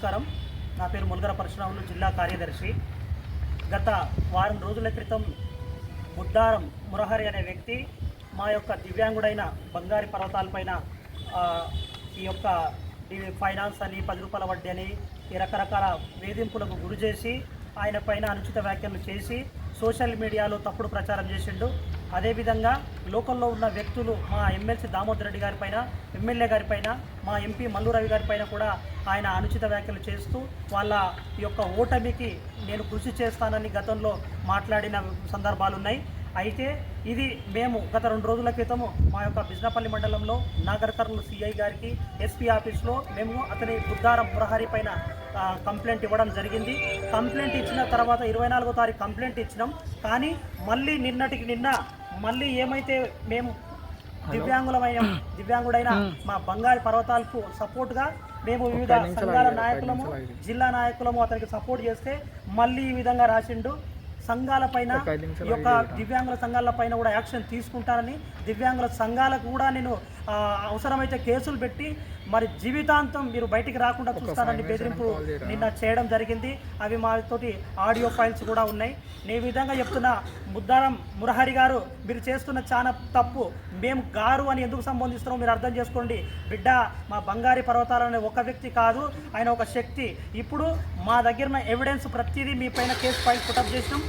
నమస్కారం. నా పేరు ములగర పరశురాములు జిల్లా కార్యదర్శి. గత వారం రోజుల క్రితం బుడ్డారం మురహరి అనే వ్యక్తి మా యొక్క దివ్యాంగుడైన బంగారి పర్వతాలపైన ఈ యొక్క ఫైనాన్స్ అని పది రూపాయల వడ్డీ అని ఈ రకరకాల వేధింపులకు గురి చేసి ఆయన పైన అనుచిత వ్యాఖ్యలు చేసి సోషల్ మీడియాలో తప్పుడు ప్రచారం చేసిండు. అదేవిధంగా లోకల్లో ఉన్న వ్యక్తులు మా ఎమ్మెల్సీ దామోదర్ రెడ్డి గారి పైన ఎమ్మెల్యే గారి పైన మా ఎంపీ మల్లు రవి గారి పైన కూడా ఆయన అనుచిత వ్యాఖ్యలు చేస్తూ వాళ్ళ యొక్క ఓటమికి నేను కృషి చేస్తానని గతంలో మాట్లాడిన సందర్భాలు ఉన్నాయి అయితే ఇది మేము గత రెండు రోజుల క్రితము మా యొక్క బిజ్నపల్లి మండలంలో నాగర్కర్నూలు సిఐ గారికి ఎస్పీ ఆఫీస్లో మేము అతని బుద్ధారం ప్రహరి పైన కంప్లైంట్ ఇవ్వడం జరిగింది. కంప్లైంట్ ఇచ్చిన తర్వాత ఇరవై నాలుగో తారీఖు కంప్లైంట్ ఇచ్చినాం. కానీ మళ్ళీ నిన్నటికి నిన్న మళ్ళీ ఏమైతే మేము దివ్యాంగులమైన దివ్యాంగుడైన మా బంగారు పర్వతాలకు సపోర్ట్గా మేము వివిధ సంఘాల నాయకులము జిల్లా నాయకులము అతనికి సపోర్ట్ చేస్తే మళ్ళీ ఈ విధంగా రాసిండు. సంఘాల పైన ఈ యొక్క దివ్యాంగుల సంఘాల పైన కూడా యాక్షన్ తీసుకుంటానని దివ్యాంగుల సంఘాలకు కూడా నేను అవసరమైతే కేసులు పెట్టి మరి జీవితాంతం మీరు బయటికి రాకుండా చూస్తానని బెదిరింపు నిన్న చేయడం జరిగింది. అవి మాతోటి ఆడియో ఫైల్స్ కూడా ఉన్నాయి. నేను ఈ విధంగా చెప్తున్నా ముద్దారం మురహరి గారు మీరు చేస్తున్న చాలా తప్పు. మేము గారు అని ఎందుకు సంబోధిస్తున్నాం మీరు అర్థం చేసుకోండి. బిడ్డ మా బంగారి పర్వతాలనే ఒక వ్యక్తి కాదు. ఆయన ఒక శక్తి. ఇప్పుడు మా దగ్గర ఎవిడెన్స్ ప్రతిదీ మీ పైన కేసు ఫైల్ పుటప్ చేసినాం.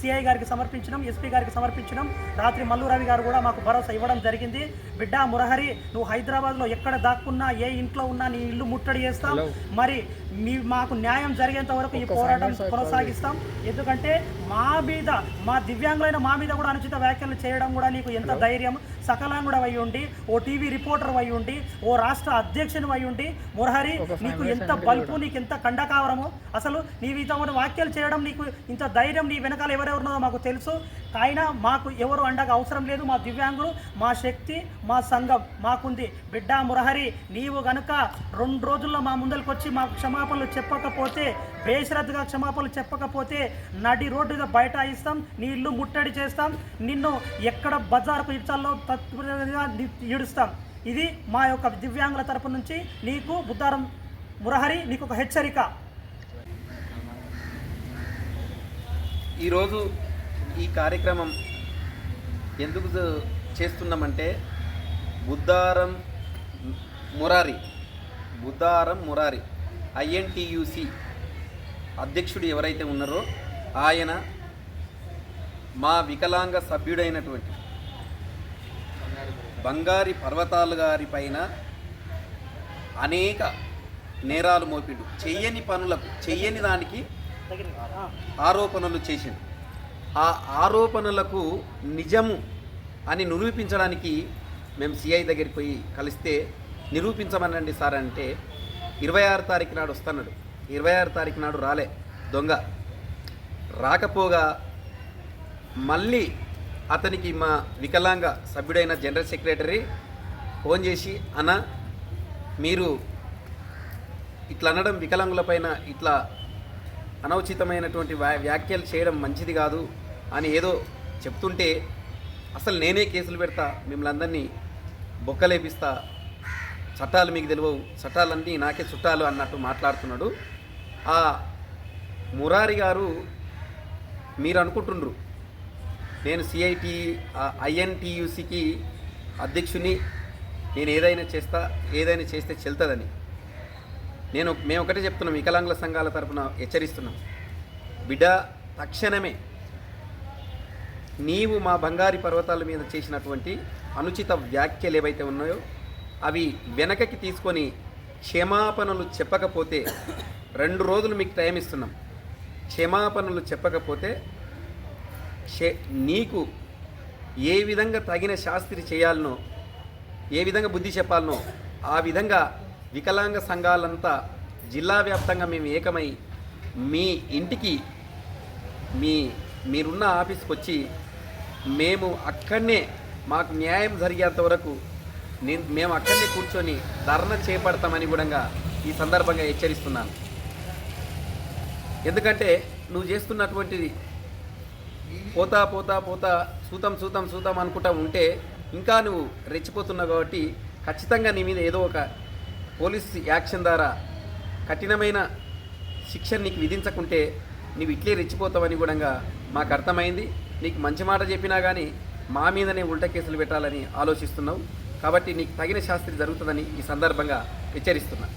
సిఐ గారికి సమర్పించినాం ఎస్పీ గారికి సమర్పించినాం రాత్రి మల్లు రవి గారు కూడా మాకు భరోసా ఇవ్వడం జరిగింది. బిడ్డ మురహరి నువ్వు హైదరాబాద్లో ఎక్కడ దాక్కున్నా ఏ ఇంట్లో ఉన్నా నీ ఇల్లు ముట్టడి చేస్తాం. మరి మీ మాకు న్యాయం జరిగేంత వరకు ఈ పోరాటం కొనసాగిస్తాం. ఎందుకంటే మా మీద మా దివ్యాంగులైన మా మీద కూడా అనుచిత వ్యాఖ్యలు చేయడం కూడా నీకు ఎంత ధైర్యం? సకలాంగుడు అయి ఉండి ఓ టీవీ రిపోర్టర్ అయి ఉండి ఓ రాష్ట్ర అధ్యక్షుని అయి ఉండి మురహరి నీకు ఎంత బల్పు నీకు ఎంత కండకావరము అసలు నీవు ఇతమైన వ్యాఖ్యలు చేయడం నీకు ఇంత ధైర్యం నీ వెనకాల ఎవరెవరున్నదో మాకు తెలుసు. ఆయన మాకు ఎవరు అండగా అవసరం లేదు. మా దివ్యాంగులు మా శక్తి మా సంఘం మాకుంది. బిడ్డ మురహరి నీవు గనుక రెండు రోజుల్లో మా ముందరికి వచ్చి మాకు క్షమాపణలు చెప్పకపోతే బేషరత్గా క్షమాపణలు చెప్పకపోతే నడి రోడ్డు బయట ఇస్తాం నీ ఇల్లు ముట్టడి చేస్తాం నిన్ను ఎక్కడ బజార్కు ఇడ్చాలో తత్పరంగా ఈడుస్తాం. ఇది మా యొక్క దివ్యాంగుల తరపు నుంచి నీకు బుద్ధారం మురహరి నీకు ఒక హెచ్చరిక. ఈరోజు ఈ కార్యక్రమం ఎందుకు చేస్తున్నామంటే బుద్ధారం మురారి బుద్ధారం మురారి ఐఎన్టీయూసి అధ్యక్షుడు ఎవరైతే ఉన్నారో ఆయన మా వికలాంగ సభ్యుడైనటువంటి బంగారి పర్వతాలు గారి పైన అనేక నేరాలు మోపిండు. చెయ్యని పనులకు చెయ్యని దానికి ఆరోపణలు చేసింది. ఆ ఆరోపణలకు నిజము అని నిరూపించడానికి మేము సిఐ దగ్గరికి పోయి కలిస్తే నిరూపించమనండి సార్ అంటే ఇరవై ఆరు తారీఖు నాడు వస్తున్నాడు. ఇరవై ఆరు తారీఖు నాడు రాలే. దొంగ. రాకపోగా మళ్ళీ అతనికి మా వికలాంగ సభ్యుడైన జనరల్ సెక్రటరీ ఫోన్ చేసి అన్న మీరు ఇట్లా అనడం వికలాంగులపైన ఇట్లా అనౌచితమైనటువంటి వ్యా వ్యాఖ్యలు చేయడం మంచిది కాదు అని ఏదో చెప్తుంటే అసలు నేనే కేసులు పెడతా మిమ్మల్ని అందరినీ బొక్కలేపిస్తా చట్టాలు మీకు తెలియవు చట్టాలన్నీ నాకే చుట్టాలు అన్నట్టు మాట్లాడుతున్నాడు. ఆ మురారి గారు మీరు అనుకుంటుండ్రు నేను సిఐటి ఐఎన్టీయూసికి అధ్యక్షుని నేను ఏదైనా చేస్తా ఏదైనా చేస్తే చెల్తుందని. నేను మేము ఒకటే చెప్తున్నాం వికలాంగుల సంఘాల తరపున హెచ్చరిస్తున్నాం. బిడ్డ తక్షణమే నీవు మా బంగారి పర్వతాల మీద చేసినటువంటి అనుచిత వ్యాఖ్యలు ఏవైతే ఉన్నాయో అవి వెనకకి తీసుకొని క్షమాపణలు చెప్పకపోతే రెండు రోజులు మీకు టైం ఇస్తున్నాం. క్షమాపణలు చెప్పకపోతే నీకు ఏ విధంగా తగిన శాస్త్రి చేయాలనో ఏ విధంగా బుద్ధి చెప్పాలనో ఆ విధంగా వికలాంగ సంఘాలంతా జిల్లా వ్యాప్తంగా మేము ఏకమై మీ ఇంటికి మీ మీరున్న ఆఫీస్కి వచ్చి మేము అక్కడనే మాకు న్యాయం జరిగేంత వరకు నేను మేము అక్కడనే కూర్చొని ధర్నా చేపడతామని కూడా ఈ సందర్భంగా హెచ్చరిస్తున్నాను. ఎందుకంటే నువ్వు చేస్తున్నటువంటిది పోతా పోతా పోతా సూతం సూతం సూతం అనుకుంటా ఉంటే ఇంకా నువ్వు రెచ్చిపోతున్నావు కాబట్టి ఖచ్చితంగా నీ మీద ఏదో ఒక పోలీస్ యాక్షన్ ద్వారా కఠినమైన శిక్ష నీకు విధించకుంటే నీవు ఇట్లే రెచ్చిపోతావని కూడా మాకు అర్థమైంది. నీకు మంచి మాట చెప్పినా కానీ మా మీదనే ఉల్టా కేసులు పెట్టాలని ఆలోచిస్తున్నావు. కాబట్టి నీకు తగిన శాస్త్రి జరుగుతుందని ఈ సందర్భంగా హెచ్చరిస్తున్నాను